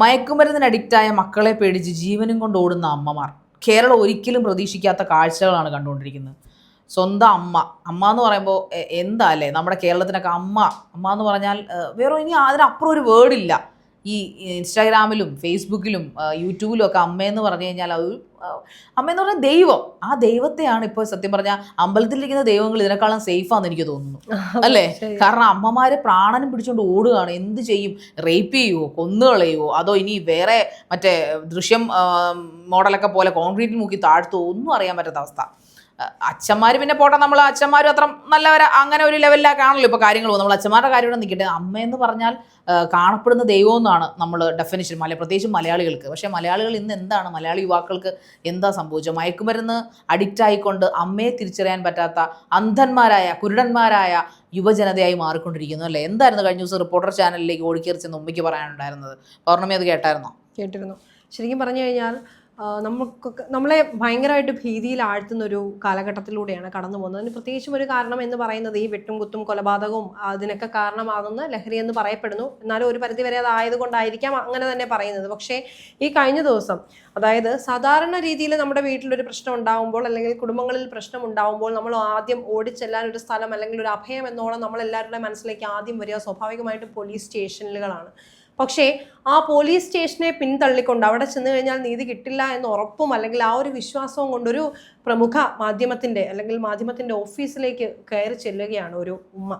മയക്കുമരുന്നിന് അഡിക്റ്റായ മക്കളെ പേടിച്ച് ജീവനും കൊണ്ട് ഓടുന്ന അമ്മമാർ. കേരളം ഒരിക്കലും പ്രതീക്ഷിക്കാത്ത കാഴ്ചകളാണ് കണ്ടുകൊണ്ടിരിക്കുന്നത്. സ്വന്തം അമ്മ. അമ്മ എന്ന് പറയുമ്പോൾ എന്താ അല്ലേ നമ്മുടെ കേരളത്തിനൊക്കെ അമ്മ. അമ്മ എന്ന് പറഞ്ഞാൽ വേറെ ഇനി അതിനപ്പുറം ഒരു വേർഡില്ല. ഈ ഇൻസ്റ്റാഗ്രാമിലും ഫേസ്ബുക്കിലും യൂട്യൂബിലും ഒക്കെ അമ്മയെന്ന് പറഞ്ഞു കഴിഞ്ഞാൽ അത് അമ്മയെന്ന് പറഞ്ഞാൽ ദൈവം. ആ ദൈവത്തെയാണ് ഇപ്പോൾ സത്യം പറഞ്ഞാൽ അമ്പലത്തിലിരിക്കുന്ന ദൈവങ്ങൾ ഇതിനേക്കാളും സേഫാന്ന് എനിക്ക് തോന്നുന്നു. അല്ലേ? കാരണം അമ്മമാരെ പ്രാണനും പിടിച്ചുകൊണ്ട് ഓടുകയാണ്. എന്ത് ചെയ്യും? റേപ്പ് ചെയ്യുവോ? കൊന്നുകളയുവോ അതോ ഇനി വേറെ മറ്റേ ദൃശ്യം മോഡലൊക്കെ പോലെ കോൺക്രീറ്റ് മുക്കി താഴ്ത്തോ ഒന്നും അറിയാൻ പറ്റാത്ത അവസ്ഥ. അച്ഛന്മാർ പിന്നെ പോട്ടെ നമ്മൾ അച്ഛന്മാരും അത്ര നല്ലവരെ അങ്ങനെ ഒരു ലെവലിലേക്കാണല്ലോ ഇപ്പോൾ കാര്യങ്ങൾ പോകുന്നത്. നമ്മൾ അച്ഛന്മാരുടെ കാര്യം നിൽക്കട്ടെ. അമ്മയെന്ന് പറഞ്ഞാൽ കാണപ്പെടുന്ന ദൈവം എന്നാണ് നമ്മൾ ഡെഫിനിഷൻ മല പ്രത്യേകിച്ച് മലയാളികൾക്ക്. പക്ഷേ മലയാളികൾ ഇന്ന് എന്താണ്? മലയാളി യുവാക്കൾക്ക് എന്താ സംഭവിച്ചത്? മയക്കുമരുന്ന് അഡിക്റ്റ് ആയിക്കൊണ്ട് അമ്മയെ തിരിച്ചറിയാൻ പറ്റാത്ത അന്ധന്മാരായ കുരുടന്മാരായ യുവജനതയായി മാറിക്കൊണ്ടിരിക്കുന്നു അല്ലേ? എന്തായിരുന്നു കഴിഞ്ഞ ദിവസം റിപ്പോർട്ടർ ചാനലിലേക്ക് ഓടിക്കേറിച്ചെന്ന് ഉമ്മയ്ക്ക് പറയാനുണ്ടായിരുന്നത്? പൗർണമി അത് കേട്ടായിരുന്നോ? കേട്ടിരുന്നു. ശരിക്കും പറഞ്ഞു കഴിഞ്ഞാൽ നമുക്കൊക്കെ നമ്മളെ ഭയങ്കരമായിട്ട് ഭീതിയിൽ ആഴ്ത്തുന്ന ഒരു കാലഘട്ടത്തിലൂടെയാണ് കടന്നു പോകുന്നത്. അതിന് പ്രത്യേകിച്ചും ഒരു കാരണം എന്ന് പറയുന്നത് ഈ വെട്ടും കുത്തും കൊലപാതകവും അതിനൊക്കെ കാരണമാകുന്ന ലഹരി എന്ന് പറയപ്പെടുന്നു. എന്നാലും ഒരു പരിധിവരെ വരെ അതായതുകൊണ്ടായിരിക്കാം അങ്ങനെ തന്നെ പറയുന്നത്. പക്ഷേ ഈ കഴിഞ്ഞ ദിവസം അതായത് സാധാരണ രീതിയിൽ നമ്മുടെ വീട്ടിലൊരു പ്രശ്നം ഉണ്ടാകുമ്പോൾ അല്ലെങ്കിൽ കുടുംബങ്ങളിൽ പ്രശ്നം ഉണ്ടാകുമ്പോൾ നമ്മൾ ആദ്യം ഓടിച്ചെല്ലാൻ ഒരു സ്ഥലം അല്ലെങ്കിൽ ഒരു അഭയം എന്നോളം നമ്മൾ എല്ലാവരുടെ മനസ്സിലേക്ക് ആദ്യം വരിക സ്വാഭാവികമായിട്ടും പോലീസ് സ്റ്റേഷനുകളാണ്. പക്ഷേ ആ പോലീസ് സ്റ്റേഷനെ പിന്തള്ളിക്കൊണ്ട് അവിടെ ചെന്ന് കഴിഞ്ഞാൽ നീതി കിട്ടില്ല എന്ന് ഉറപ്പും അല്ലെങ്കിൽ ആ ഒരു വിശ്വാസവും കൊണ്ടൊരു പ്രമുഖ മാധ്യമത്തിന്റെ അല്ലെങ്കിൽ മാധ്യമത്തിന്റെ ഓഫീസിലേക്ക് കയറി ചെല്ലുകയാണ് ഒരു ഉമ്മ.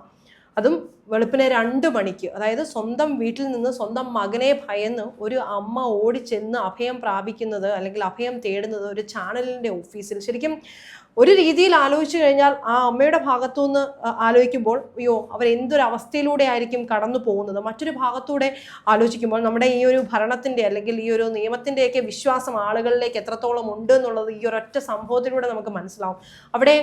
അതും വെളുപ്പിനെ രണ്ട് മണിക്ക്. അതായത് സ്വന്തം വീട്ടിൽ നിന്ന് സ്വന്തം മകനെ ഭയന്ന് ഒരു അമ്മ ഓടിച്ചെന്ന് അഭയം പ്രാപിക്കുന്നത് അല്ലെങ്കിൽ അഭയം തേടുന്നത് ഒരു ചാനലിന്റെ ഓഫീസിൽ. ശരിക്കും ഒരു രീതിയിൽ ആലോചിച്ചു കഴിഞ്ഞാൽ ആ അമ്മയുടെ ഭാഗത്തുനിന്ന് ആലോചിക്കുമ്പോൾ അയ്യോ അവർ എന്തൊരു അവസ്ഥയിലൂടെ ആയിരിക്കും കടന്നു പോകുന്നത്? മറ്റൊരു ഭാഗത്തൂടെ ആലോചിക്കുമ്പോൾ നമ്മുടെ ഈ ഒരു ഭരണത്തിന്റെ അല്ലെങ്കിൽ ഈ ഒരു നിയമത്തിന്റെയൊക്കെ വിശ്വാസം ആളുകളിലേക്ക് എത്രത്തോളം ഉണ്ട് എന്നുള്ളത് ഈ ഒരൊറ്റ സംഭവത്തിലൂടെ നമുക്ക് മനസ്സിലാവും. അവിടെ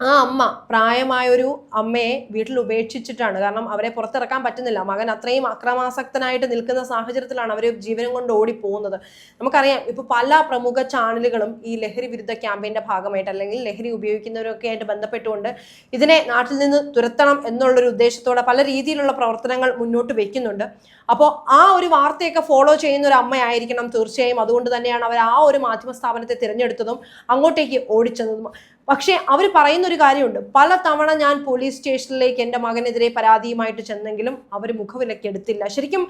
ആ അമ്മ പ്രായമായൊരു അമ്മയെ വീട്ടിൽ ഉപേക്ഷിച്ചിട്ടാണ്. കാരണം അവരെ പുറത്തിറക്കാൻ പറ്റുന്നില്ല. മകൻ അത്രയും അക്രമാസക്തനായിട്ട് നിൽക്കുന്ന സാഹചര്യത്തിലാണ് അവർ ജീവനം കൊണ്ട് ഓടിപ്പോകുന്നത്. നമുക്കറിയാം ഇപ്പൊ പല പ്രമുഖ ചാനലുകളും ഈ ലഹരി വിരുദ്ധ ക്യാമ്പയിന്റെ ഭാഗമായിട്ട് അല്ലെങ്കിൽ ലഹരി ഉപയോഗിക്കുന്നവരൊക്കെ ആയിട്ട് ബന്ധപ്പെട്ടുകൊണ്ട് ഇതിനെ നാട്ടിൽ നിന്ന് തുരത്തണം എന്നുള്ളൊരു ഉദ്ദേശത്തോടെ പല രീതിയിലുള്ള പ്രവർത്തനങ്ങൾ മുന്നോട്ട് വെക്കുന്നുണ്ട്. അപ്പോൾ ആ ഒരു വാർത്തയൊക്കെ ഫോളോ ചെയ്യുന്ന ഒരു അമ്മയായിരിക്കണം തീർച്ചയായും. അതുകൊണ്ട് തന്നെയാണ് അവർ ആ ഒരു മാധ്യമ സ്ഥാപനത്തെ തിരഞ്ഞെടുത്തതും അങ്ങോട്ടേക്ക് ഓടിച്ചതും. പക്ഷേ അവർ പറയുന്ന ഒരു കാര്യമുണ്ട്. പല തവണ ഞാൻ പോലീസ് സ്റ്റേഷനിലേക്ക് എന്റെ മകനെതിരെ പരാതിയുമായിട്ട് ചെന്നെങ്കിലും അവർ മുഖവിലക്ക് എടുത്തില്ല. ശരിക്കും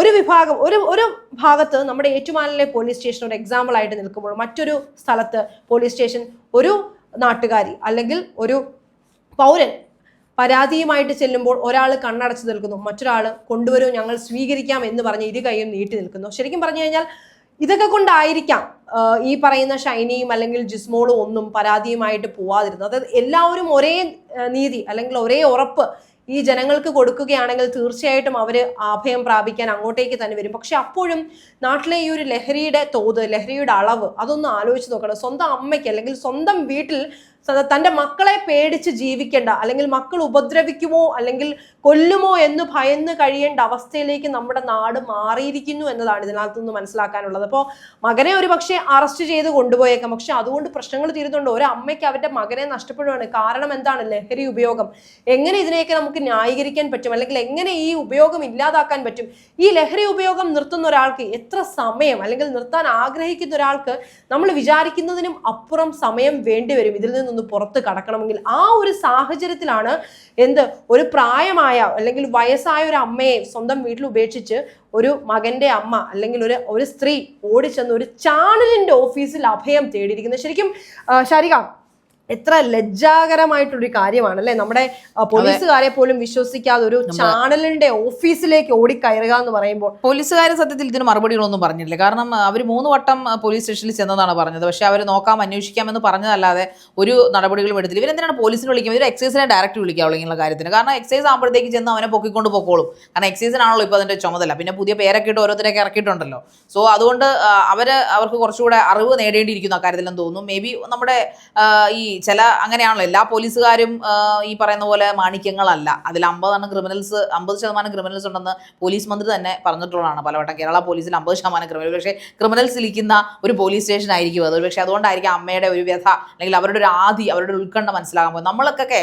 ഒരു വിഭാഗം ഒരു ഒരു ഭാഗത്ത് നമ്മുടെ ഏറ്റുമാനിലെ പോലീസ് സ്റ്റേഷൻ ഒരു എക്സാമ്പിൾ ആയിട്ട് നിൽക്കുമ്പോൾ മറ്റൊരു സ്ഥലത്ത് പോലീസ് സ്റ്റേഷൻ ഒരു നാട്ടുകാരി അല്ലെങ്കിൽ ഒരു പൗരൻ പരാതിയുമായിട്ട് ചെല്ലുമ്പോൾ ഒരാൾ കണ്ണടച്ച് നിൽക്കുന്നു. മറ്റൊരാൾ കൊണ്ടുവരൂ ഞങ്ങൾ സ്വീകരിക്കാം എന്ന് പറഞ്ഞ് ഇരു കൈയും നീട്ടി നിൽക്കുന്നു. ശരിക്കും പറഞ്ഞു കഴിഞ്ഞാൽ ഇതൊക്കെ കൊണ്ടായിരിക്കാം ഈ പറയുന്ന ഷൈനിയും അല്ലെങ്കിൽ ജിസ്മോളും ഒന്നും പരാതിയുമായിട്ട് പോവാതിരുന്നത്. അതായത് എല്ലാവരും ഒരേ നീതി അല്ലെങ്കിൽ ഒരേ ഉറപ്പ് ഈ ജനങ്ങൾക്ക് കൊടുക്കുകയാണെങ്കിൽ തീർച്ചയായിട്ടും അവർ അഭയം പ്രാപിക്കാൻ അങ്ങോട്ടേക്ക് തന്നെ വരും. പക്ഷെ അപ്പോഴും നാട്ടിലെ ഈ ഒരു ലഹരിയുടെ തോത് ലഹരിയുടെ അളവ് അതൊന്ന് ആലോചിച്ച് നോക്കണം. സ്വന്തം അമ്മയ്ക്ക് അല്ലെങ്കിൽ സ്വന്തം വീട്ടിൽ തന്റെ മക്കളെ പേടിച്ച് ജീവിക്കേണ്ട. അല്ലെങ്കിൽ മക്കൾ ഉപദ്രവിക്കുമോ? അല്ലെങ്കിൽ കൊല്ലുമോ എന്ന് ഭയന്ന് കഴിയേണ്ട അവസ്ഥയിലേക്ക് നമ്മുടെ നാട് മാറിയിരിക്കുന്നു എന്നതാണ് ഇതിനകത്ത് നിന്ന് മനസ്സിലാക്കാനുള്ളത്. അപ്പോൾ മകനെ ഒരു പക്ഷേ അറസ്റ്റ് ചെയ്ത് കൊണ്ടുപോയേക്കാം. പക്ഷെ അതുകൊണ്ട് പ്രശ്നങ്ങൾ തീരുന്നുണ്ട്. ഒരു അമ്മയ്ക്ക് അവരുടെ മകനെ നഷ്ടപ്പെടുകയാണ് കാരണം എന്താണ്? ലഹരി ഉപയോഗം. എങ്ങനെ ഇതിനെയൊക്കെ നമുക്ക് ന്യായീകരിക്കാൻ പറ്റും? അല്ലെങ്കിൽ എങ്ങനെ ഈ ഉപയോഗം ഇല്ലാതാക്കാൻ പറ്റും? ഈ ലഹരി ഉപയോഗം നിർത്തുന്ന ഒരാൾക്ക് എത്ര സമയം അല്ലെങ്കിൽ നിർത്താൻ ആഗ്രഹിക്കുന്ന ഒരാൾക്ക് നമ്മൾ വിചാരിക്കുന്നതിനും അപ്പുറം സമയം വേണ്ടിവരും ഇതിൽ നിന്നൊന്ന് പുറത്ത് കടക്കണമെങ്കിൽ ആ ഒരു സാഹചര്യത്തിലാണ് എന്ത് ഒരു പ്രായമായ അല്ലെങ്കിൽ വയസ്സായ ഒരു അമ്മയെ സ്വന്തം വീട്ടിൽ ഉപേക്ഷിച്ച് ഒരു മകന്റെ അമ്മ അല്ലെങ്കിൽ ഒരു ഒരു സ്ത്രീ ഓടിച്ചെന്ന് ഒരു ചാനലിന്റെ ഓഫീസിൽ അഭയം തേടിയിരിക്കുന്നത്. ശരിക്കും ശാരിക എത്ര ലജ്ജാകരമായിട്ടൊരു കാര്യമാണ് അല്ലെ? നമ്മുടെ പോലീസുകാരെ പോലും വിശ്വസിക്കാതെ ഒരു ചാനലിന്റെ ഓഫീസിലേക്ക് ഓടിക്കയറുക എന്ന് പറയുമ്പോൾ പോലീസുകാർ സത്യത്തിൽ ഇതിന് മറുപടികളൊന്നും പറഞ്ഞില്ല. കാരണം അവർ മൂന്ന് വട്ടം പോലീസ് സ്റ്റേഷനിൽ ചെന്നതാണ് പറഞ്ഞത്. പക്ഷേ അവർ നോക്കാം അന്വേഷിക്കാമെന്ന് പറഞ്ഞതല്ലാതെ ഒരു നടപടികളും എടുത്തില്ല. ഇവരെന്തിനാണ് പോലീസിനെ വിളിക്കുന്നത്? ഇവർ എക്സൈസിനെ ഡയറക്റ്റ് വിളിക്കാവുള്ളൂ ഇങ്ങനെയുള്ള കാര്യത്തിന്. കാരണം എക്സൈസ് ആകുമ്പോഴത്തേക്ക് ചെന്ന് അവനെ പൊക്കിക്കൊണ്ട് പൊക്കോളും. കാരണം എക്സൈസിനാണല്ലോ ഇപ്പോൾ അതിന്റെ ചുമതല. പിന്നെ പുതിയ പേരൊക്കെ ഇട്ട് ഓരോരുത്തരൊക്കെ ഇറക്കിയിട്ടുണ്ടല്ലോ. സോ അതുകൊണ്ട് അവർ അവർക്ക് കുറച്ചുകൂടെ അറിവ് നേടേണ്ടിയിരിക്കുന്നു ആ അക്കാര്യത്തിലെന്ന് തോന്നുന്നു. മേ ബി നമ്മുടെ ഈ ചില അങ്ങനെയാണല്ലോ. എല്ലാ പോലീസുകാരും ഈ പറയുന്ന പോലെ മാണിക്യങ്ങളല്ല. അതിൽ അമ്പതാണ് ക്രിമിനൽസ് അമ്പത് ശതമാനം ക്രിമിനൽസ് ഉണ്ടെന്ന് പോലീസ് മന്ത്രി തന്നെ പറഞ്ഞിട്ടുള്ളതാണ്. പലവട്ടം കേരള പോലീസിൽ അമ്പത് ശതമാനം ക്രിമിനൽ. പക്ഷേ ക്രിമിനൽസ് ഇരിക്കുന്ന ഒരു പോലീസ് സ്റ്റേഷൻ ആയിരിക്കും അത്. പക്ഷേ അതുകൊണ്ടായിരിക്കും അമ്മയുടെ ഒരു വ്യഥ അല്ലെങ്കിൽ അവരുടെ ഒരു ആദി അവരുടെ ഉത്കണ്ഠ മനസ്സിലാകാൻ പോകും നമ്മളൊക്കെ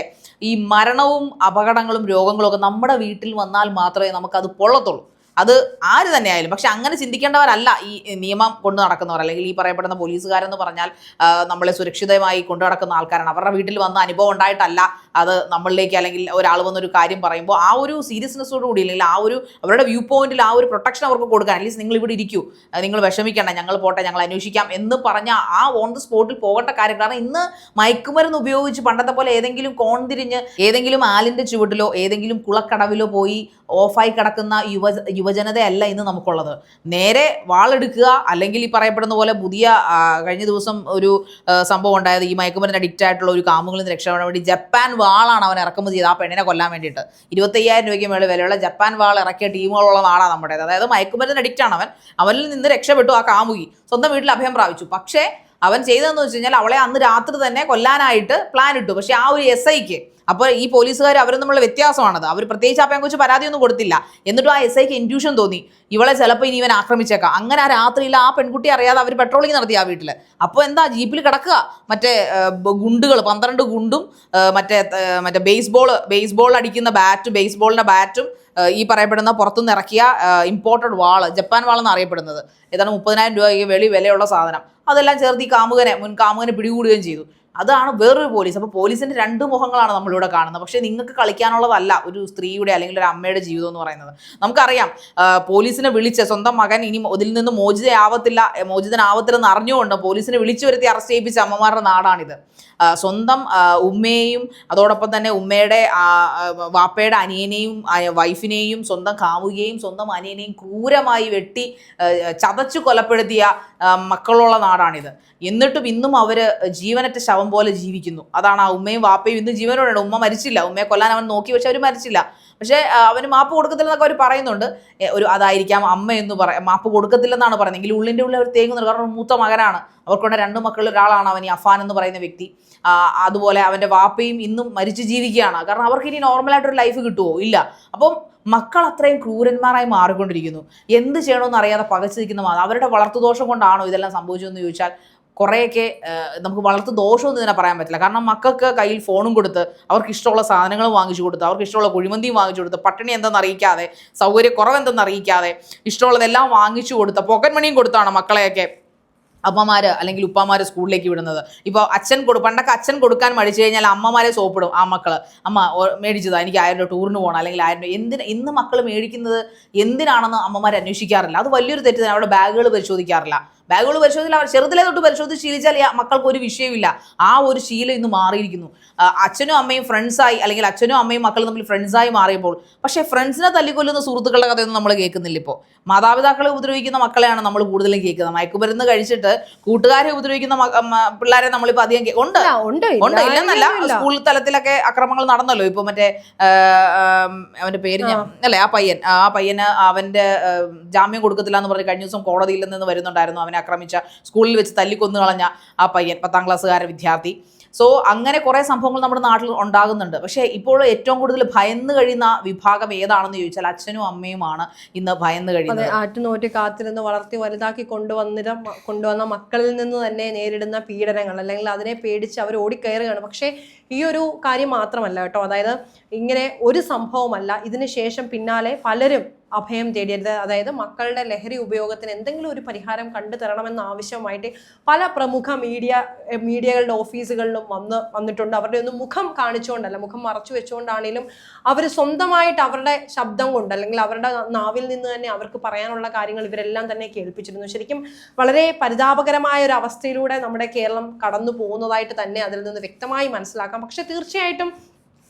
ഈ മരണവും അപകടങ്ങളും രോഗങ്ങളും ഒക്കെ നമ്മുടെ വീട്ടിൽ വന്നാൽ മാത്രമേ നമുക്കത് പൊള്ളത്തുള്ളൂ. അത് ആര് തന്നെയായാലും പക്ഷെ അങ്ങനെ ചിന്തിക്കേണ്ടവരല്ല ഈ നിയമം കൊണ്ടു നടക്കുന്നവർ. അല്ലെങ്കിൽ ഈ പറയപ്പെടുന്ന പോലീസുകാരെന്ന് പറഞ്ഞാൽ നമ്മളെ സുരക്ഷിതമായി കൊണ്ടു നടക്കുന്ന ആൾക്കാരാണ്. അവരുടെ വീട്ടിൽ വന്ന അനുഭവം ഉണ്ടായിട്ടല്ല അത് നമ്മളിലേക്ക് അല്ലെങ്കിൽ ഒരാൾ വന്നൊരു കാര്യം പറയുമ്പോൾ ആ ഒരു സീരിയസ്നെസ്സോട് കൂടി അല്ലെങ്കിൽ ആ ഒരു അവരുടെ വ്യൂ പോയിന്റിൽ ആ ഒരു പ്രൊട്ടക്ഷൻ അവർക്ക് കൊടുക്കാൻ അറ്റ്ലീസ്റ്റ് നിങ്ങൾ ഇവിടെ ഇരിക്കൂ. നിങ്ങൾ വിഷമിക്കേണ്ട ഞങ്ങൾ പോട്ടെ ഞങ്ങൾ അന്വേഷിക്കാം എന്ന് പറഞ്ഞ ആ ഓൺ ദി സ്പോട്ടിൽ പോകേണ്ട കാര്യം. കാരണം ഇന്ന് മയക്കുമരുന്ന് ഉപയോഗിച്ച് പണ്ടത്തെ പോലെ ഏതെങ്കിലും കോൺതിരിഞ്ഞ് ഏതെങ്കിലും ആലിന്റെ ചുവട്ടിലോ ഏതെങ്കിലും കുളക്കടവിലോ പോയി ഓഫായി കിടക്കുന്ന യുവ യുവജനതയല്ല ഇന്ന് നമുക്കുള്ളത്. നേരെ വാളെടുക്കുക അല്ലെങ്കിൽ ഈ പറയപ്പെടുന്ന പോലെ പുതിയ കഴിഞ്ഞ ദിവസം ഒരു സംഭവം ഉണ്ടായത് ഈ മയക്കുമരുന്ന് അഡിക്റ്റ് ആയിട്ടുള്ള ഒരു കാമുകളിൽ നിന്ന് രക്ഷപ്പെടാൻ വേണ്ടി ജപ്പാൻ വാളാണ് അവൻ ഇറക്കുമതി ചെയ്ത് ആ പെണ്ണിനെ കൊല്ലാൻ വേണ്ടിയിട്ട്. ഇരുപത്തയ്യായിരം രൂപയ്ക്ക് മേളിൽ വിലയുള്ള ജപ്പാൻ വാൾ ഇറക്കിയ ടീമുകളുള്ള നാടാണ് നമ്മുടേത്. അതായത് മയക്കുമരുന്ന് അഡിക്റ്റ് ആണ് അവൻ. അവനിൽ നിന്ന് രക്ഷപ്പെട്ടു ആ കാമുകി. സ്വന്തം വീട്ടിൽ അഭയം പ്രാപിച്ചു. പക്ഷേ അവൻ ചെയ്തതെന്ന് വെച്ച് കഴിഞ്ഞാൽ അവളെ അന്ന് രാത്രി തന്നെ കൊല്ലാനായിട്ട് പ്ലാൻ ഇട്ടു. പക്ഷേ ആ ഒരു എസ് ഐക്ക് അപ്പോൾ ഈ പോലീസുകാർ അവരും തമ്മിലുള്ള വ്യത്യാസമാണത്. അവർ പ്രത്യേകിച്ച് അപ്പം പെങ്കൊച്ച് പരാതിയൊന്നും കൊടുത്തില്ല. എന്നിട്ടും ആ എസ് ഐക്ക് ഇൻഡ്യൂഷൻ തോന്നി. ഇവളെ ചിലപ്പോൾ ഇനി ഇവൻ ആക്രമിച്ചേക്കാം. അങ്ങനെ ആ രാത്രിയിൽ ആ പെൺകുട്ടി അറിയാതെ അവർ പെട്രോളിംഗ് നടത്തി ആ വീട്ടിൽ അപ്പോൾ എന്താ ജീപ്പിൽ കിടക്കുക. മറ്റേ ഗുണ്ടുകൾ പന്ത്രണ്ട് ഗുണ്ടും മറ്റേ മറ്റേ ബേസ്ബോൾ ബേസ്ബോൾ അടിക്കുന്ന ബാറ്റും ബേസ്ബോളിന്റെ ബാറ്റും ഈ പറയപ്പെടുന്ന പുറത്തുനിന്ന് ഇറക്കിയ ഇമ്പോർട്ടഡ് വാൾ ജപ്പാൻ വാൾ അറിയപ്പെടുന്നത്. ഏതാണ് മുപ്പതിനായിരം രൂപയ്ക്ക് വെളി വിലയുള്ള സാധനം. അതെല്ലാം ചേർത്ത് ഈ കാമുകനെ മുൻ കാമുകനെ പിടികൂടുകയും ചെയ്തു. അതാണ് വേറൊരു പോലീസ് അപ്പോൾ പോലീസിന്റെ രണ്ട് മുഖങ്ങളാണ് നമ്മളിവിടെ കാണുന്നത്. പക്ഷേ നിങ്ങൾക്ക് കളിക്കാനുള്ളതല്ല ഒരു സ്ത്രീയുടെ അല്ലെങ്കിൽ ഒരു അമ്മയുടെ ജീവിതം എന്ന് പറയുന്നത്. നമുക്കറിയാം പോലീസിനെ വിളിച്ച് സ്വന്തം മകൻ ഇനി ഇതിൽ നിന്ന് മോചിതയാവത്തില്ല മോചിതനാവത്തില്ലെന്ന് അറിഞ്ഞുകൊണ്ട് പോലീസിനെ വിളിച്ചു വരുത്തി അറസ്റ്റ് ചെയ്യിപ്പിച്ച അമ്മമാരുടെ നാടാണിത്. സ്വന്തം ഉമ്മയെയും അതോടൊപ്പം തന്നെ ഉമ്മയുടെ വാപ്പയുടെ അനിയനെയും വൈഫിനെയും സ്വന്തം കാമുകയെയും സ്വന്തം അനിയനെയും ക്രൂരമായി വെട്ടി ചതച്ചു കൊലപ്പെടുത്തിയ മക്കളുള്ള നാടാണിത്. എന്നിട്ടും ഇന്നും അവർ ജീവനറ്റ ശവം പോലെ ജീവിക്കുന്നു. അതാണ് ആ ഉമ്മയും വാപ്പയും ഇന്ന് ജീവനോടെ ഉമ്മ മരിച്ചില്ല. ഉമ്മയെ കൊല്ലാൻ അവൻ നോക്കി പക്ഷെ അവർ മരിച്ചില്ല. പക്ഷേ അവന് മാപ്പ് കൊടുക്കത്തില്ലെന്നൊക്കെ അവർ പറയുന്നുണ്ട്. ഒരു അതായിരിക്കാം അമ്മ എന്ന് പറയാം മാപ്പ് കൊടുക്കത്തില്ലെന്നാണ് പറയുന്നത്. എങ്കിലും ഉള്ളിന്റെ ഉള്ളിൽ അവർ തേങ്ങുന്നുണ്ട് കാരണം മൂത്ത മകനാണ്. അവർക്കുള്ള രണ്ട് മക്കളിൽ ഒരാളാണ് അവൻ ഈ അഫാൻ എന്ന് പറയുന്ന വ്യക്തി. അതുപോലെ അവന്റെ വാപ്പയും ഇന്നും മരിച്ചു ജീവിക്കുകയാണ്. കാരണം അവർക്ക് ഇനി നോർമലായിട്ടൊരു ലൈഫ് കിട്ടുമോ ഇല്ല. അപ്പം മക്കൾ അത്രയും ക്രൂരന്മാരായി മാറിക്കൊണ്ടിരിക്കുന്നു. എന്ത് ചെയ്യണമെന്ന് അറിയാതെ പകച്ചു നിൽക്കുന്ന അവരുടെ വളർത്തുദോഷം കൊണ്ടാണോ ഇതെല്ലാം സംഭവിച്ചതെന്ന് ചോദിച്ചാൽ കുറേയൊക്കെ നമുക്ക് വളർത്തു ദോഷമൊന്നും ഇതിനെ പറയാൻ പറ്റില്ല. കാരണം മക്കൾക്ക് കയ്യിൽ ഫോണും കൊടുത്ത് അവർക്ക് ഇഷ്ടമുള്ള സാധനങ്ങൾ വാങ്ങിച്ചു കൊടുത്ത് അവർക്ക് ഇഷ്ടമുള്ള കുഴിമന്തിയും വാങ്ങിച്ചു കൊടുത്ത് പട്ടിണി എന്തെന്ന് അറിയിക്കാതെ സൗകര്യക്കുറവ് എന്തെന്ന് അറിയിക്കാതെ ഇഷ്ടമുള്ളതെല്ലാം വാങ്ങിച്ചു കൊടുത്ത് പോക്കറ്റ് മണിയും കൊടുത്താണ് മക്കളെയൊക്കെ അമ്മമാര് അല്ലെങ്കിൽ ഉപ്പമാര് സ്കൂളിലേക്ക് വിടുന്നത്. ഇപ്പോൾ അച്ഛൻ കൊടു പണ്ടൊക്കെ അച്ഛൻ കൊടുക്കാൻ മടിച്ചു കഴിഞ്ഞാൽ അമ്മമാരെ സോപ്പിടും. ആ മക്കൾ അമ്മ മേടിച്ചതാണ് മേടിച്ചതാ എനിക്ക് ആയിരം രൂപ ടൂറിന് പോകണം അല്ലെങ്കിൽ ആയിരം രൂപ എന്തിന് ഇന്ന് മക്കൾ മേടിക്കുന്നത് എന്തിനാണെന്ന് അമ്മമാർ അന്വേഷിക്കാറില്ല. അത് വലിയൊരു തെറ്റ് തന്നെ അവിടെ ബാഗുകൾ പരിശോധിക്കാറില്ല. ബാഗുകൾ പരിശോധിച്ചാൽ അവർ ചെറുതിലെ തൊട്ട് പരിശോധിച്ച് ശീലിച്ചാൽ മക്കൾക്ക് ഒരു വിഷയമില്ല ആ ഒരു ശീലം ഇന്ന് മാറിയിരിക്കുന്നു. അച്ഛനും അമ്മയും ഫ്രണ്ട്സായി അല്ലെങ്കിൽ അച്ഛനും അമ്മയും മക്കളും തമ്മിൽ ഫ്രണ്ട്സായി മാറിയപ്പോൾ പക്ഷേ ഫ്രണ്ട്സിനെ തല്ലിക്കൊല്ലുന്ന സുഹൃത്തുക്കളുടെ കഥയൊന്നും നമ്മൾ കേൾക്കുന്നില്ല ഇപ്പോൾ മാതാപിതാക്കളെ ഉപദ്രവിക്കുന്ന മക്കളെയാണ് നമ്മൾ കൂടുതലും കേൾക്കുന്നത്. മയക്കുമരുന്ന് കഴിച്ചിട്ട് കൂട്ടുകാരെ ഉപദ്രവിക്കുന്ന പിള്ളേരെ നമ്മളിപ്പോൾ അധികം ഉണ്ട്. ഉണ്ട് ഉണ്ട് ഇല്ലെന്നല്ല ഇല്ല. സ്കൂൾ തലത്തിലൊക്കെ അക്രമങ്ങൾ നടന്നല്ലോ. ഇപ്പൊ മറ്റേ അവന്റെ പേര് ഞാൻ അല്ലേ ആ പയ്യൻ ആ പയ്യന് അവന്റെ ജാമ്യം കൊടുക്കത്തില്ല എന്ന് പറഞ്ഞ് കഴിഞ്ഞ ദിവസം കോടതിയിൽ നിന്ന് വരുന്നുണ്ടായിരുന്നു. അവനെ ആക്രമിച്ച സ്കൂളിൽ വെച്ച് തല്ലിക്കൊന്നു കളഞ്ഞ ആ പയ്യൻ പത്താം ക്ലാസ്സുകാരൻ വിദ്യാർത്ഥി. സോ അങ്ങനെ കുറേ സംഭവങ്ങൾ നമ്മുടെ നാട്ടിൽ ഉണ്ടാകുന്നുണ്ട്. പക്ഷേ ഇപ്പോൾ ഏറ്റവും കൂടുതൽ ഭയന്ന് കഴിയുന്ന വിഭാഗം ഏതാണെന്ന് ചോദിച്ചാൽ അച്ഛനും അമ്മയുമാണ് ഇന്ന് ഭയന്ന് കഴിയുന്നത്. ആറ്റുനോറ്റ് കാത്തിരുന്ന് വളർത്തി വലുതാക്കി കൊണ്ടുവന്നിട്ട് മ- കൊണ്ടുവന്ന മക്കളിൽ നിന്ന് തന്നെ നേരിടുന്ന പീഡനങ്ങൾ അല്ലെങ്കിൽ അതിനെ പേടിച്ച് അവർ ഓടിക്കയറുകയാണ്. പക്ഷേ ഈ ഒരു കാര്യം മാത്രമല്ല കേട്ടോ. അതായത് ഇങ്ങനെ ഒരു സംഭവമല്ല. ഇതിന് ശേഷം പിന്നാലെ പലരും അഭയം തേടിയത്. അതായത് മക്കളുടെ ലഹരി ഉപയോഗത്തിന് എന്തെങ്കിലും ഒരു പരിഹാരം കണ്ടു തരണമെന്ന ആവശ്യമായിട്ട് പല പ്രമുഖ മീഡിയ മീഡിയകളുടെ ഓഫീസുകളിലും വന്ന് വന്നിട്ടുണ്ട്. അവരുടെ ഒന്നും മുഖം കാണിച്ചുകൊണ്ടല്ല മുഖം മറച്ചു വെച്ചുകൊണ്ടാണെങ്കിലും അവർ സ്വന്തമായിട്ട് അവരുടെ ശബ്ദം കൊണ്ട് അല്ലെങ്കിൽ അവരുടെ നാവിൽ നിന്ന് തന്നെ അവർക്ക് പറയാനുള്ള കാര്യങ്ങൾ ഇവരെല്ലാം തന്നെ കേൾപ്പിച്ചിരുന്നു. ശരിക്കും വളരെ പരിതാപകരമായ ഒരു അവസ്ഥയിലൂടെ നമ്മുടെ കേരളം കടന്നു പോകുന്നതായിട്ട് തന്നെ അതിൽ നിന്ന് വ്യക്തമായി മനസ്സിലാക്കാം. പക്ഷെ തീർച്ചയായിട്ടും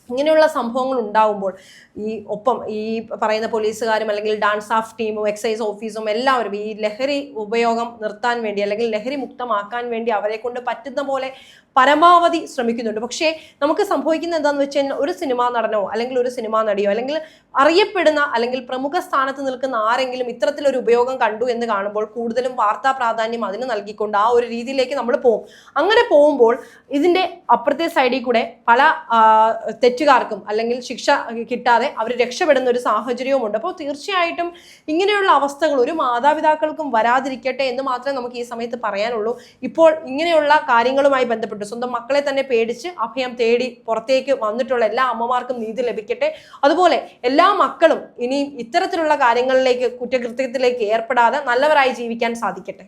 ഇങ്ങനെയുള്ള സംഭവങ്ങൾ ഉണ്ടാവുമ്പോൾ ഈ ഒപ്പം ഈ പറയുന്ന പോലീസുകാരും അല്ലെങ്കിൽ ഡാൻസ് ഓഫ് ടീമും എക്സൈസ് ഓഫീസും എല്ലാവരും ഈ ലഹരി ഉപയോഗം നിർത്താൻ വേണ്ടി അല്ലെങ്കിൽ ലഹരി മുക്തമാക്കാൻ വേണ്ടി അവരെ കൊണ്ട് പറ്റുന്ന പോലെ പരമാവധി ശ്രമിക്കുന്നുണ്ട്. പക്ഷേ നമുക്ക് സംഭവിക്കുന്നത് എന്താണെന്ന് വെച്ച് കഴിഞ്ഞാൽ ഒരു സിനിമാ നടനോ അല്ലെങ്കിൽ ഒരു സിനിമാ നടിയോ അല്ലെങ്കിൽ അറിയപ്പെടുന്ന അല്ലെങ്കിൽ പ്രമുഖ സ്ഥാനത്ത് നിൽക്കുന്ന ആരെങ്കിലും ഇത്തരത്തിലൊരു ഉപയോഗം കണ്ടു എന്ന് കാണുമ്പോൾ കൂടുതലും വാർത്താ പ്രാധാന്യം അതിന് നൽകിക്കൊണ്ട് ആ ഒരു രീതിയിലേക്ക് നമ്മൾ പോകും. അങ്ങനെ പോകുമ്പോൾ ഇതിന്റെ അപ്പുറത്തെ സൈഡിൽ കൂടെ പല തെറ്റുകാർക്കും അല്ലെങ്കിൽ ശിക്ഷ കിട്ടാതെ അവർ രക്ഷപ്പെടുന്ന ഒരു സാഹചര്യവുമുണ്ട് അപ്പോൾ തീർച്ചയായിട്ടും ഇങ്ങനെയുള്ള അവസ്ഥകൾ ഒരു മാതാപിതാക്കൾക്കും വരാതിരിക്കട്ടെ എന്ന് മാത്രമേ നമുക്ക് ഈ സമയത്ത് പറയാനുള്ളൂ. ഇപ്പോൾ ഇങ്ങനെയുള്ള കാര്യങ്ങളുമായി ബന്ധപ്പെട്ട് വന്നിട്ടുണ്ട് സ്വന്തം മക്കളെ തന്നെ പേടിച്ച് അഭയം തേടി പുറത്തേക്ക് വന്നിട്ടുള്ള എല്ലാ അമ്മമാർക്കും നീതി ലഭിക്കട്ടെ. അതുപോലെ എല്ലാ മക്കളും ഇനിയും ഇത്തരത്തിലുള്ള കാര്യങ്ങളിലേക്ക് കുറ്റകൃത്യത്തിലേക്ക് ഏർപ്പെടാതെ നല്ലവരായി ജീവിക്കാൻ സാധിക്കട്ടെ.